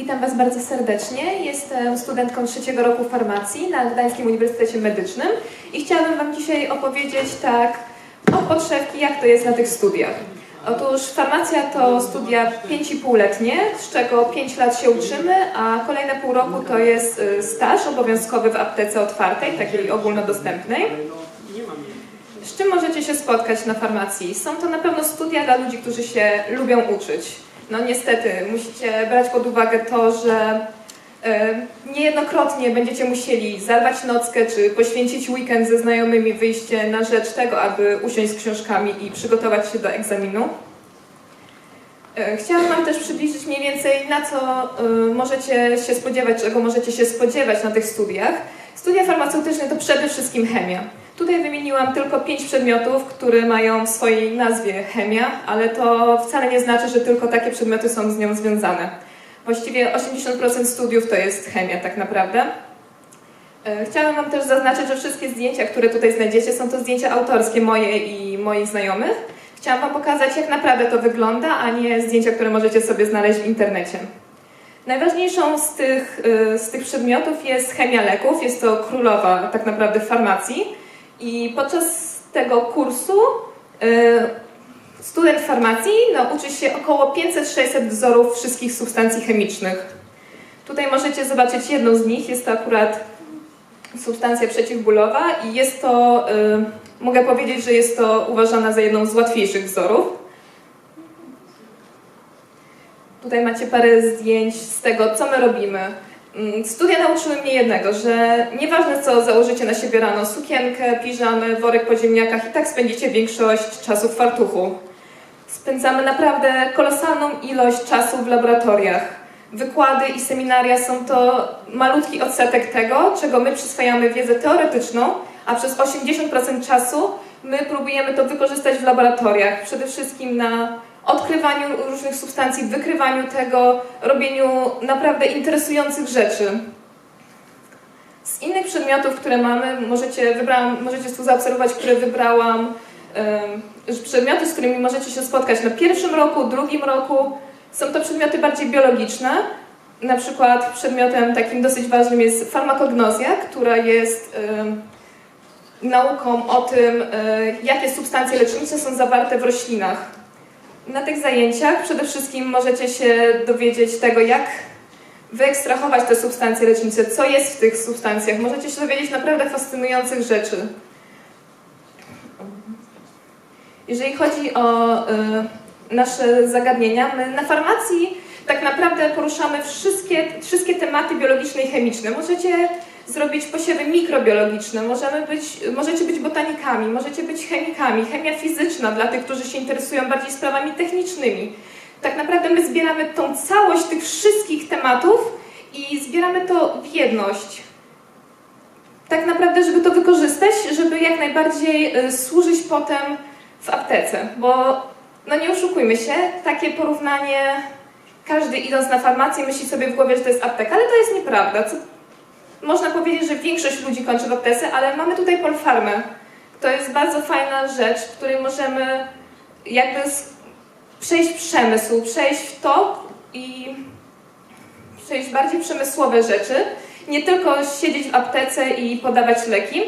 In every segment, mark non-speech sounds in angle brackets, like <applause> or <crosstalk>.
Witam Was bardzo serdecznie. Jestem studentką trzeciego roku farmacji na Gdańskim Uniwersytecie Medycznym i chciałabym Wam dzisiaj opowiedzieć tak od podszewki, jak to jest na tych studiach. Otóż farmacja to studia 5,5-letnie, z czego 5 lat się uczymy, a kolejne pół roku to jest y, staż obowiązkowy w aptece otwartej, takiej ogólnodostępnej. Z czym możecie się spotkać na farmacji? Są to na pewno studia dla ludzi, którzy się lubią uczyć. No niestety, musicie brać pod uwagę to, że e, niejednokrotnie będziecie musieli zarwać nockę, czy poświęcić weekend ze znajomymi wyjście na rzecz tego, aby usiąść z książkami i przygotować się do egzaminu. E, Chciałam Wam też przybliżyć mniej więcej, na co e, możecie się spodziewać, czego możecie się spodziewać na tych studiach. Studia farmaceutyczne to przede wszystkim chemia. Tutaj wymieniłam tylko pięć przedmiotów, które mają w swojej nazwie chemia, ale to wcale nie znaczy, że tylko takie przedmioty są z nią związane. Właściwie 80% studiów to jest chemia tak naprawdę. E, Chciałam Wam też zaznaczyć, że wszystkie zdjęcia, które tutaj znajdziecie, są to zdjęcia autorskie moje i moich znajomych. Chciałam Wam pokazać, jak naprawdę to wygląda, a nie zdjęcia, które możecie sobie znaleźć w internecie. Najważniejszą z tych, y, z tych przedmiotów jest chemia leków. Jest to królowa tak naprawdę farmacji. I podczas tego kursu y, student farmacji nauczy się około 500-600 wzorów wszystkich substancji chemicznych. Tutaj możecie zobaczyć jedną z nich. Jest to akurat substancja przeciwbólowa i jest to, y, mogę powiedzieć, że jest to uważana za jedną z łatwiejszych wzorów. Tutaj macie parę zdjęć z tego, co my robimy. Mm, Studia nauczyły mnie jednego, że nieważne co założycie na siebie rano, sukienkę, piżamy, worek po ziemniakach, i tak spędzicie większość czasu w fartuchu. Spędzamy naprawdę kolosalną ilość czasu w laboratoriach. Wykłady i seminaria są to malutki odsetek tego, czego my przyswajamy wiedzę teoretyczną, a przez 80% czasu my próbujemy to wykorzystać w laboratoriach. Przede wszystkim na odkrywaniu różnych substancji, wykrywaniu tego, robieniu naprawdę interesujących rzeczy. Z innych przedmiotów, które mamy, możecie, wybrałam, możecie tu zaobserwować, które wybrałam, przedmioty, z którymi możecie się spotkać na pierwszym roku, drugim roku. Są to przedmioty bardziej biologiczne. Na przykład przedmiotem takim dosyć ważnym jest farmakognozja, która jest nauką o tym, um, jakie substancje lecznicze są zawarte w roślinach. Na tych zajęciach przede wszystkim możecie się dowiedzieć tego, jak wyekstrahować te substancje lecznicze, co jest w tych substancjach. Możecie się dowiedzieć naprawdę fascynujących rzeczy. Jeżeli chodzi o y, nasze zagadnienia, my na farmacji tak naprawdę poruszamy wszystkie, wszystkie tematy biologiczne i chemiczne. Możecie zrobić posiewy mikrobiologiczne, możemy być, możecie być botanikami, możecie być chemikami, chemia fizyczna dla tych, którzy się interesują bardziej sprawami technicznymi. Tak naprawdę my zbieramy tą całość tych wszystkich tematów i zbieramy to w jedność. Tak naprawdę, żeby to wykorzystać, żeby jak najbardziej y, służyć potem w aptece, bo no nie oszukujmy się, takie porównanie, każdy idąc na farmację myśli sobie w głowie, że to jest apteka, ale to jest nieprawda. Co można powiedzieć, że większość ludzi kończy w aptece, ale mamy tutaj polfarmę. To jest bardzo fajna rzecz, w której możemy jakby przejść przemysł, przejść w to i przejść bardziej przemysłowe rzeczy. Nie tylko siedzieć w aptece i podawać leki.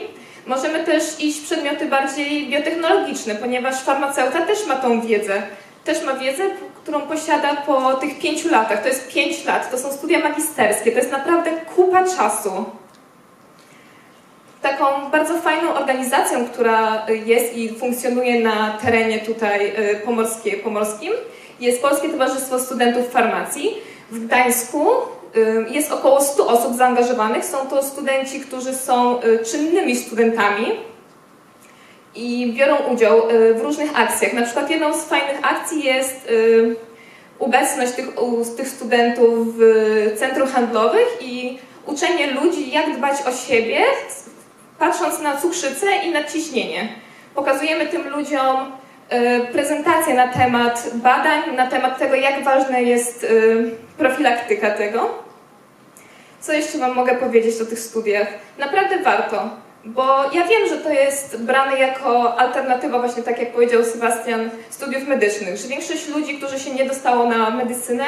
Możemy też iść w przedmioty bardziej biotechnologiczne, ponieważ farmaceuta też ma tą wiedzę. Też ma wiedzę, którą posiada po tych pięciu latach. To jest pięć lat, to są studia magisterskie, to jest naprawdę kupa czasu. Taką bardzo fajną organizacją, która jest i funkcjonuje na terenie tutaj y, pomorskie, pomorskim, jest Polskie Towarzystwo Studentów Farmacji. W Gdańsku y, jest około 100 osób zaangażowanych. Są to studenci, którzy są y, czynnymi studentami i biorą udział w różnych akcjach. Na przykład jedną z fajnych akcji jest obecność tych, tych studentów w centrach handlowych i uczenie ludzi, jak dbać o siebie, patrząc na cukrzycę i na ciśnienie. Pokazujemy tym ludziom prezentację na temat badań, na temat tego, jak ważna jest profilaktyka tego. Co jeszcze Wam mogę powiedzieć o tych studiach? Naprawdę warto. Bo ja wiem, że to jest brane jako alternatywa, właśnie tak jak powiedział Sebastian, studiów medycznych, że większość ludzi, którzy się nie dostało na medycynę,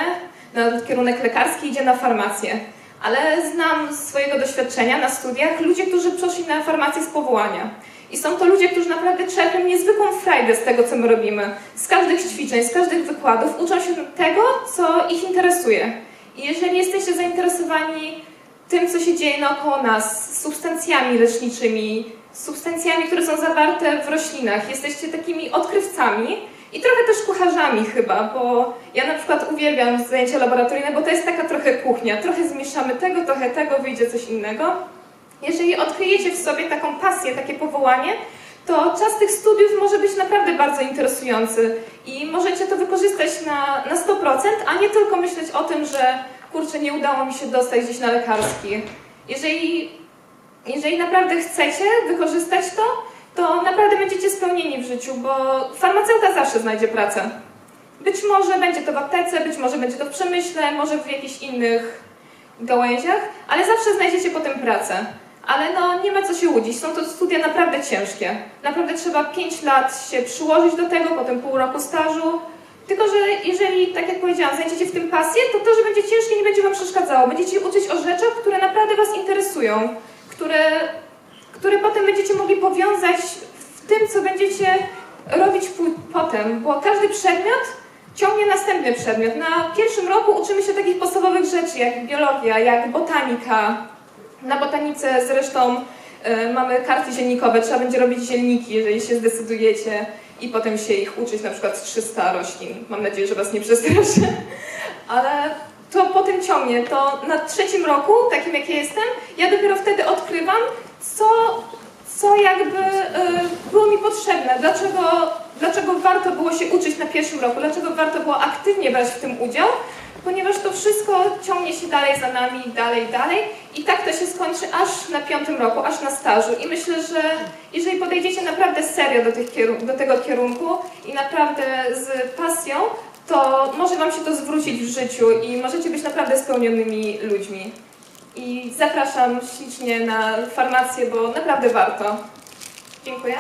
na kierunek lekarski, idzie na farmację. Ale znam z swojego doświadczenia na studiach ludzie, którzy przeszli na farmację z powołania. I są to ludzie, którzy naprawdę czerpią niezwykłą frajdę z tego, co my robimy. Z każdych ćwiczeń, z każdych wykładów uczą się tego, co ich interesuje. I jeżeli jesteście zainteresowani tym, co się dzieje naokoło nas, substancjami leczniczymi, substancjami, które są zawarte w roślinach, jesteście takimi odkrywcami i trochę też kucharzami chyba, bo ja na przykład uwielbiam zajęcia laboratoryjne, bo to jest taka trochę kuchnia. Trochę zmieszamy tego, trochę tego, wyjdzie coś innego. Jeżeli odkryjecie w sobie taką pasję, takie powołanie, to czas tych studiów może być naprawdę bardzo interesujący i możecie to wykorzystać na, na 100%, a nie tylko myśleć o tym, że kurczę, nie udało mi się dostać gdzieś na lekarski. Jeżeli, jeżeli naprawdę chcecie wykorzystać to, to naprawdę będziecie spełnieni w życiu, bo farmaceuta zawsze znajdzie pracę. Być może będzie to w aptece, być może będzie to w przemyśle, może w jakichś innych gałęziach, ale zawsze znajdziecie potem pracę. Ale no, nie ma co się łudzić, są to studia naprawdę ciężkie. Naprawdę trzeba 5 lat się przyłożyć do tego, potem pół roku stażu. Tylko, że jeżeli, tak jak powiedziałam, znajdziecie w tym pasję, to to, że będzie ciężkie, nie będzie Wam przeszkadzało. Będziecie uczyć o rzeczach, które naprawdę Was interesują, które, które potem będziecie mogli powiązać w tym, co będziecie robić potem, bo każdy przedmiot ciągnie następny przedmiot. Na pierwszym roku uczymy się takich podstawowych rzeczy, jak biologia, jak botanika, na botanice zresztą e, mamy karty zielnikowe, trzeba będzie robić zielniki, jeżeli się zdecydujecie i potem się ich uczyć, na przykład 300 roślin. Mam nadzieję, że Was nie przestraszę. <laughs> Ale to potem ciągnie. To na trzecim roku, takim jak ja jestem, ja dopiero wtedy odkrywam, co, co jakby e, było mi potrzebne, dlaczego, dlaczego warto było się uczyć na pierwszym roku, dlaczego warto było aktywnie brać w tym udział, ponieważ to wszystko ciągnie się dalej za nami, dalej, dalej i tak to się skończy aż na piątym roku, aż na stażu. I myślę, że jeżeli podejdziecie naprawdę serio do, do tego kierunku i naprawdę z pasją, to może Wam się to zwrócić w życiu i możecie być naprawdę spełnionymi ludźmi. I zapraszam ślicznie na farmację, bo naprawdę warto. Dziękuję.